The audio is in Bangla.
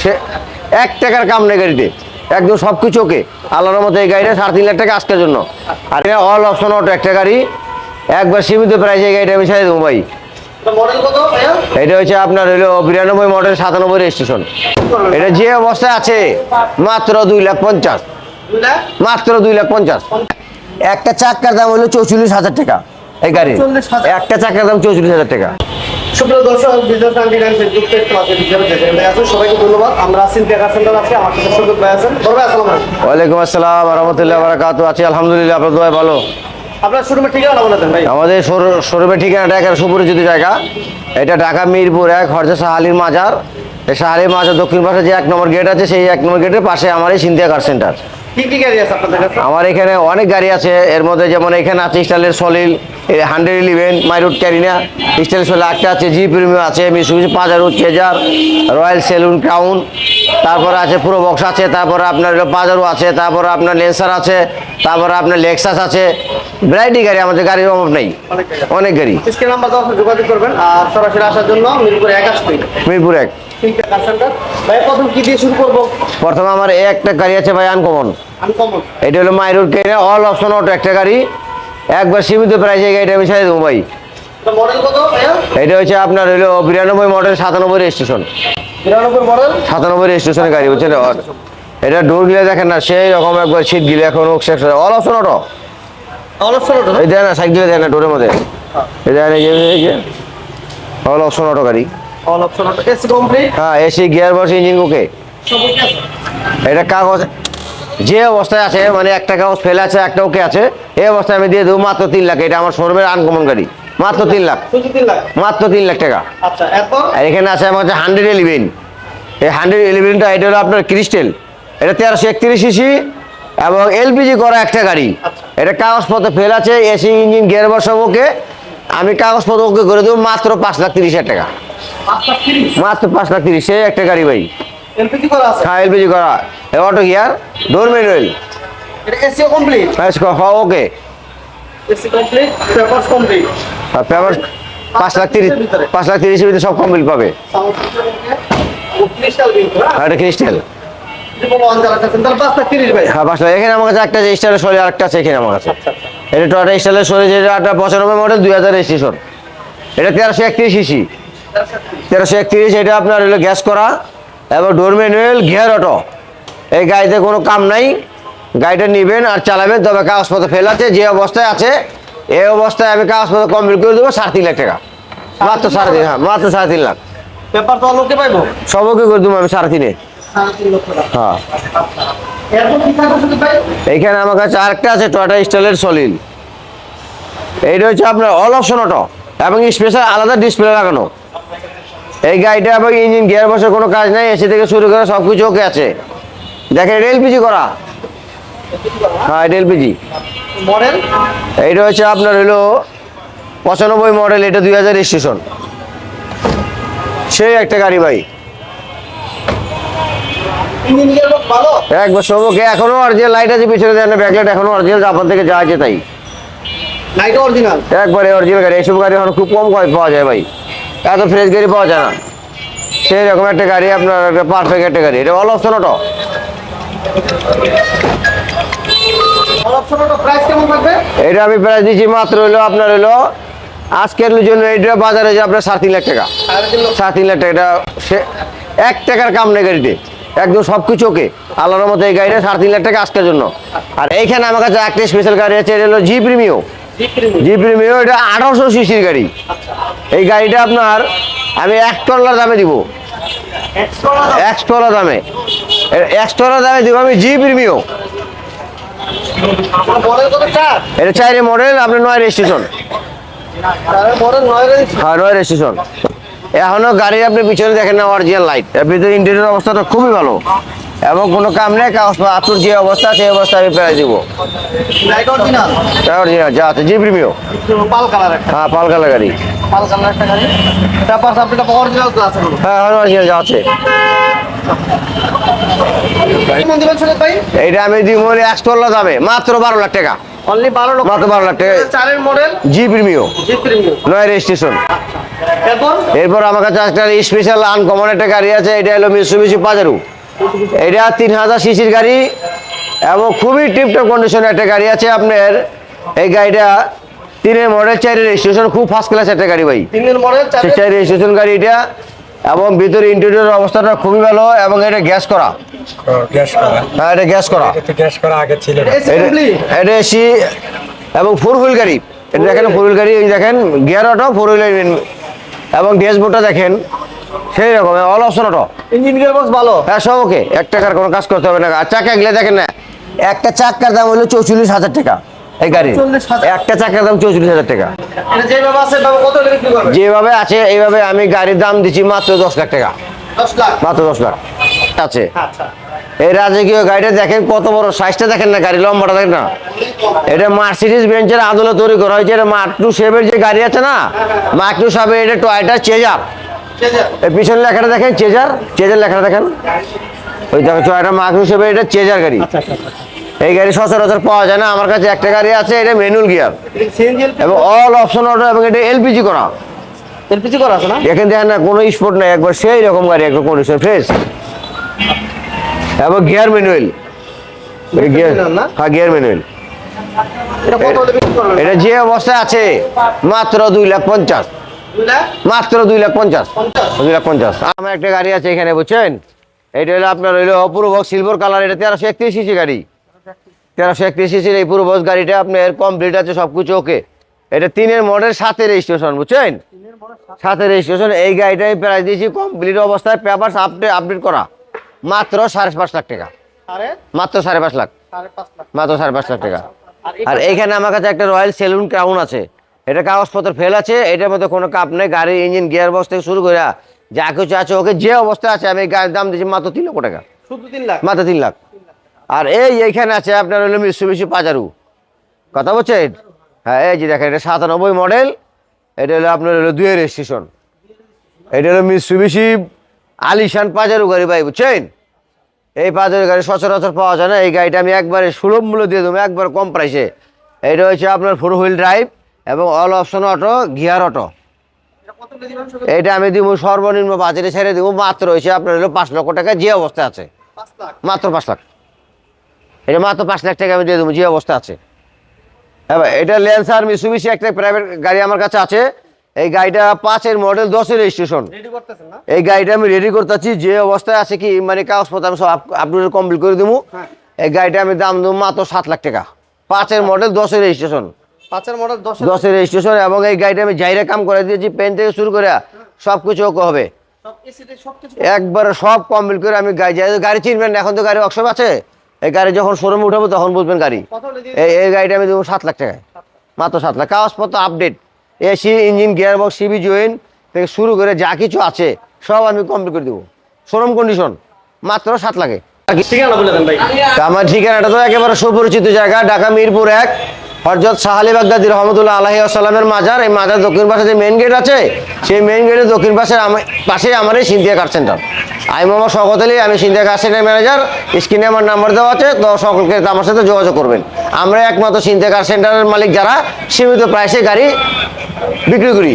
সে এক টাকার কাম নেই গাড়িতে। একদম সব কিছু ওকে। আল্লাহর মতো এই গাড়িটা সাড়ে তিন লাখ টাকা আজকের জন্য। আর এটা অল অপশন অটো একটা গাড়ি। একবার সীমিত প্রাইসে এই গাড়িটা আমি ছেড়ে দেবো ভাই। এটা হচ্ছে আপনার হইল বিরানব্বই মডেল সাতানব্বই রেজিস্ট্রেশন এটা যে অবস্থায় আছে মাত্র দুই লাখ পঞ্চাশ। মাত্র দুই লাখ পঞ্চাশ। একটা চাক্কার দাম হলো চৌচল্লিশ হাজার টাকা এই গাড়ি একটা চাক্কার দাম চৌচল্লিশ হাজার টাকা। সুপ্রিয় দর্শক বিজনেস কনফিডেন্স ফেসবুক পেজ ক্লাসে বিজ্ঞাপন দেখেন আছেন সবাইকে ধন্যবাদ। আমরা আসিন টেকার সেন্টার আমার সাথে সুযোগ ভাই আছেন। বড় ভাই আসসালামু ওয়ালাইকুম আসসালাম রহমতুল্লাহ বারাকাত আছি আলহামদুলিল্লাহ আপনার দোয়া ভালো? আপনার শোরুমের ঠিকানা বলে দেন ভাই। আমাদের শোরুমের ঠিকানাটা সুপরিচিত জায়গা। এটা ঢাকা মিরপুর এক হরজা শাহালির মাজার। এই শাহালির মাজার দক্ষিণ পাশে যে এক নম্বর গেট আছে সেই এক নম্বর গেটের পাশে আমার এই সিন্ধিয়া কার সেন্টার আমার এখানে অনেক গাড়ি আছে। এর মধ্যে যেমন এখানে আছে স্টাইলের সলিল হান্ড্রেড ইলেভেন মাইরুট ক্যারিনা। স্টাইল সলিল একটা আছে জি প্রিমিয়াম আছে Mitsubishi Pajero Chaser Royal Saloon Crown. তারপরে আছে পুরো বক্স আছে তারপরে আপনার পাজারো আছে তারপরে আপনার লেন্সার আছে তারপরে আপনার লেক্সাস আছে। ভ্যারাইটি গাড়ি আমাদের গাড়ির অভাব নেই। অনেক গাড়ি। আছে। অনেক গাড়ি। স্ক্রিন নাম্বার যোগাযোগ করবেন আর সরাসরি আসার জন্য মিরপুর এক আসবে মিরপুর এক। তিনটে ভাই প্রথম কি দিয়ে শুরু করব? প্রথমে আমার এই একটা গাড়ি আছে ভাই আনকমন এটা হলো মাইরুট কেনে অল অপশন অটো একটা গাড়ি। একবার সীমিত প্রাইসে এই গাড়িটা আমি ছেড়ে দেবো ভাই। মডেল কত এটা হচ্ছে আপনার হইল বিরানব্বই মডেল সাতানব্বই রেজিস্ট্রেশন বিরানব্বই মডেল সাতানব্বই রেজিস্ট্রেশনের গাড়ি বুঝছেন? এটা ডোর গিলে দেখেন না সেই রকম একবার সিট গিলে এখন অল অপশন অটো অলপ ষোলো এই দেয় না সাইড গিলে দেয় না ডোরের মধ্যে। এই দেয় না এই যে অল অপশন অটো গাড়ি। অল অপশন এসি কমপ্লিট হ্যাঁ AC gear box engine okay সব ওকে আছে? এটা কাগজ যে অবস্থায় আছে মানে একটা কাগজ ফেলে আছে একটা ওকে আছে এই অবস্থায় আমি দিয়ে দেবো মাত্র তিন লাখ। এটা আমার শোরুমের আনকমন গাড়ি। মাত্র তিন লাখ। মাত্র তিন লাখ টাকা। আচ্ছা আর এখানে আছে আমার হচ্ছে হান্ড্রেড ইলেভেন এই হান্ড্রেড ইলেভেনটা এটা হলো আপনার ক্রিস্টেল এটা তেরোশো একত্রিশ সিসি এবং এলপিজি করা একটা গাড়ি। আচ্ছা। এটা কাগজপত্র ফেল আছে এসি ইঞ্জিন গিয়ার বসব ওকে। আমি কাগজপত্র ওকে করে দেবো মাত্র পাঁচ লাখ তিরিশ হাজার টাকা। মাত্র পাঁচ লাখ তিরিশ সেই একটা গাড়ি ভাই। হ্যাঁ এলপিজি করা। Auto gear door manual. Okay. Paper পাঁচ লাখ তিরিশ পাঁচ লাখ তিরিশের ভিতরে সব কমপ্লিট পাবে। হ্যাঁ? এটা ক্রিস্টাল। হ্যাঁ এখানে আমার কাছে একটা আরেকটা আছে এখানে আমার কাছে। আচ্ছা আচ্ছা। এটা টয়টা যেটা পঁচানব্বই মডেল দুই হাজার এসি রেজিস্ট্রেশন এটা তেরোশো একত্রিশ সিসি তেরোশো একত্রিশ এটা আপনার হলো গ্যাস করা এবং ডোর ম্যানুয়াল গিয়ার অটো। এই গাড়িতে কোনো কাম নাই গাড়িটা নেবেন আর চালাবেন তবে কাগজপত্র ফেল আছে যে অবস্থায় আছে এই অবস্থায় আমি কাগজপত্র কমপ্লিট করে দেবো সাড়ে তিন লাখ টাকা। মাত্র সাড়ে তিন হ্যাঁ মাত্র সাড়ে তিন লাখ। পেপার তো লোকে পাইবো? সবকে করে দেবো আমি সাড়ে তিনে। হ্যাঁ। এইখানে আমার কাছে আরেকটা আছে টয়টা স্টাইলের সলিল এইটা হচ্ছে আপনার অল অপশন অটো এবং স্পেশাল আলাদা ডিসপ্লে লাগানো। এই গাড়িটা এবং ইঞ্জিন গিয়ার বসে কোনো কাজ নাই এসি থেকে শুরু করে সব কিছু ওকে আছে। দেখেন এটা এলপিজি করা? হ্যাঁ এটা এলপিজি মডেল এইটা হচ্ছে আপনার হলো পঁচানব্বই মডেল এটা দুই হাজার স্টেশন সেই একটা গাড়ি ভাই। একবার সবকে এখনও অরিজিনাল লাইট আছে পিছনে দেন ব্যাকলাইট এখনও অরিজিনাল জাপান থেকে যা আছে তাই। লাইট অরিজিনাল একবারে অরিজিনাল গাড়ি এইসব গাড়ি এখন খুব কম কয় পাওয়া যায় ভাই। এত ফ্রেশ গাড়ি পাওয়া যায় না। সেই রকম একটা গাড়ি আপনার একটা পারফেক্ট একটা গাড়ি। এটা all option auto all option price কেমন থাকবে? এটা আমি প্রাইস দিচ্ছি মাত্র হলো আপনার হলো আজকের জন্য এটা বাজারে যে আপনার সাড়ে তিন লাখ টাকা। সাড়ে তিন সাড়ে তিন লাখ টাকা এটা সে এক টাকার কাম নেই গাড়িতে। একদম সব কিছু ওকে। আল্লাহর মতো এই গাড়িটা সাড়ে তিন লাখ টাকা আজকের জন্য। আর এইখানে আমার কাছে একটা স্পেশাল গাড়ি আছে এটা হলো জি প্রিমিও জি প্রিমিও এটা আঠারোশো সিসির গাড়ি। এই গাড়িটা আপনার আমি এক টলার দামে দিব। এক টলার দামে? এক দামে। দিব আমি জি প্রিমিও মডেল এটা চাইরে মডেল আপনার নয় রেজিস্ট্রেশন হ্যাঁ নয় রেজিস্ট্রেশন এখনও গাড়ির আপনি পিছনে দেখেন না অরিজিনাল লাইটের ভিতরে ইন্টেরিয়র অবস্থাটা খুবই ভালো। এবং কোনো কাম নেই কাগজ আপনার যে অবস্থা সেই অবস্থা আমি পেয়ে দিব যা আছে জি প্রিমিও হ্যাঁ গাড়ি। পাল কালার হ্যাঁ অরিজিনাল যা আছে। এইটা আমি দিব মাত্র বারো লাখ টাকা। অনলি বারো লক্ষ মাত্র 12 লাখ টাকা। চারের model G Premio G premium নয় রেজিস্ট্রেশন এরপর? এরপর আমার কাছে একটা স্পেশাল আনকমন একটা গাড়ি আছে এটা হলো মিসুবিশি পাজারু এটা তিন হাজার সিসির গাড়ি এবং খুবই টিপটপ কন্ডিশনের একটা গাড়ি আছে আপনার। এই গাড়িটা তিনের মডেল চারের রেজিস্ট্রেশন খুব ফার্স্ট ক্লাস একটা গাড়ি ভাই। তিনের মডেল সে রেজিস্ট্রেশন গাড়ি এটা এবং ভিতরে ইন্টেরিয়র অবস্থাটা খুবই ভালো এবং এটা গ্যাস করা। গ্যাস করা। হ্যাঁ এটা গ্যাস করা। এটা গ্যাস করা আগে ছিল এটা এসি এবং ফোর হুইল গাড়ি। এটা দেখেন ফোর হুইল গাড়ি দেখেন গিয়ার অটো ফোর হুইল এবং ড্যাশবোর্ডটা দেখেন। সেই রকম all option auto. Engine gear box ভালো। হ্যাঁ সব ওকে। এক টাকার কোনো কাজ করতে হবে না। আর চাকা এগুলো দেখেন না একটা চাকার দাম হলো চৌচল্লিশ হাজার টাকা এই গাড়ি একটা চাকার দাম চৌচল্লিশ হাজার টাকা। যেভাবে আছে এইভাবে আমি গাড়ির দাম দিচ্ছি মাত্র দশ লাখ টাকা। মাত্র দশ লাখ। আছে। আচ্ছা। এই রাজকীয় গাড়িটা দেখেন কত বড় সাইজটা দেখেন না গাড়ি লম্বাটা দেখেন না। এটা মার্সিডিজ বেঞ্চের আদলে তৈরি করা হয়েছে এটা মার্ক টু সেভের যে গাড়ি আছে না? মার্ক টু সেভের এটা টয়টা চেজার পিছনে লেখাটা দেখেন চেজার চেজার লেখাটা দেখেন। ওই দেখো টয়টা মার্ক টু সেভের এটা চেজার গাড়ি। এই গাড়ি সচরাচর পাওয়া যায় না। আমার কাছে একটা গাড়ি আছে এটা ম্যানুয়াল গিয়ার এবং অল অপশন অটো এবং এটা এলপিজি করা। এলপিজি করা আছে না? এখানে দেখেন না কোনো স্পোর্ট নাই। একবার সেই রকম গাড়ি একবার কন্ডিশন ফ্রেশ এবং গিয়ার ম্যানুয়াল গিয়ার না? হ্যাঁ গিয়ার ম্যানুয়াল এটা যে অবস্থায় আছে মাত্র দুই লাখ পঞ্চাশ। মাত্র দুই লাখ পঞ্চাশ। দুই লাখ পঞ্চাশ। আমার একটা গাড়ি আছে এখানে বুঝছেন? এটা হলো আপনার হইল অপূর্ব সিলভার কালার এটা তেরোশো একত্রিশ সিসি গাড়ি। তেরোশো একত্রিশ সিসির এই পুরো বস গাড়িটা আপনার কমপ্লিট আছে সব কিছু ওকে এটা তিনের মডেল সাথে রেজিস্ট্রেশন বুঝছেন? সাথে রেজিস্ট্রেশন এই গাড়িটা আমি প্রাইস দিয়েছি কমপ্লিট অবস্থায় পেপার আপডেট আপডেট করা। মাত্র সাড়ে পাঁচ লাখ টাকা। মাত্র সাড়ে পাঁচ লাখ। মাত্র সাড়ে পাঁচ লাখ টাকা। আর আর এইখানে আমার কাছে একটা রয়্যাল সেলুন ক্রাউন আছে। এটা কাগজপত্র ফেল আছে এটার মধ্যে কোনো কাপ নেই গাড়ির ইঞ্জিন গিয়ার বক্স থেকে শুরু করে যা কিছু আছে ওকে যে অবস্থা আছে আমি এই গাড়ির দাম দিচ্ছি মাত্র তিন লক্ষ টাকা। শুধু তিন লাখ? মাত্র তিন লাখ। আর এই এইখানে আছে আপনার হলো মিসুবিশি পাজারু কথা বলছেন হ্যাঁ এই যে দেখেন এটা সাতানব্বই মডেল এটা হলো আপনার হলো দুয়ের রেজিস্ট্রেশন এটা হলো মিসুবিশি আলিশান পাজারু গাড়ি ভাই বুঝছেন? এই পাজারু গাড়ি সচরাচর পাওয়া যায় না এই গাড়িটা আমি একবারে সুলভ মূল্য দিয়ে দেবো একবার কম প্রাইসে এটা হচ্ছে আপনার ফোর হুইল ড্রাইভ এবং all option auto gear auto. এটা আমি দিব সর্বনিম্ন বাজারে ছেড়ে দিব মাত্র হয়েছে আপনার হলো পাঁচ লক্ষ টাকা যে অবস্থা আছে। মাত্র পাঁচ লাখ। এটা মাত্র পাঁচ লাখ টাকা আমি দিয়ে দেবো যে অবস্থা আছে। হ্যাঁ ভাই এটা ল্যান্সার মিসুবিশি একটা প্রাইভেট গাড়ি আমার কাছে আছে। এই গাড়িটা পাঁচের মডেল দশের রেজিস্ট্রেশন এই গাড়িটা আমি রেডি করতেছি যে অবস্থায় আছে কি মানে কাগজপত্র আমি সব আপলোড কমপ্লিট করে দেবো। হ্যাঁ। এই গাড়িটা আমি দাম দেবো মাত্র সাত লাখ টাকা। পাঁচের মডেল দশের রেজিস্ট্রেশন দশের রেজিস্ট্রেশন এবং এই গাড়িটা আমি জাইরে কাম করে দিয়েছি পেন থেকে শুরু করে সব কিছু ওকে হবে একবারে সব কমপ্লিট করে আমি গাড়ি যাই গাড়ি চিনবেন এখন তো গাড়ি ওয়ার্কশপ আছে। এই গাড়ি যখন শোরুমে উঠাবো তখন বুঝবেন গাড়ি। এই এই গাড়িটা আমি দেবো সাত লাখ টাকায়। মাত্র সাত লাখ। কাগজপত্র update AC engine gear box CB join থেকে শুরু করে যা কিছু আছে সব আমি কমপ্লিট করে দেবো। শোরুম কন্ডিশন মাত্র সাত লাখে। ঠিকানা বলে দেন ভাই। তা আমার ঠিকানাটা তো একেবারে সুপরিচিত জায়গা ঢাকা মিরপুর এক। হরজত শাহালি বাগদাদি রহমতুল্লাহ আলাহি আসসালামের মাজার, এই মাজার দক্ষিণ পাশে যে মেন গেট আছে, সেই মেন গেটের দক্ষিণ পাশে পাশে আমার এই সিন্ধিয়া কার সেন্টার আমি মোহাম্মদ শকত আলী, আমি সিন্ধিয়া কার সেন্টার ম্যানেজার স্ক্রিনে আমার নাম্বার দেওয়া আছে, তো সকলকে আমার সাথে যোগাযোগ করবেন। আমরা একমাত্র সিন্ধিয়া কার সেন্টারের মালিক যারা, সীমিত প্রাইসে গাড়ি বিক্রি করি।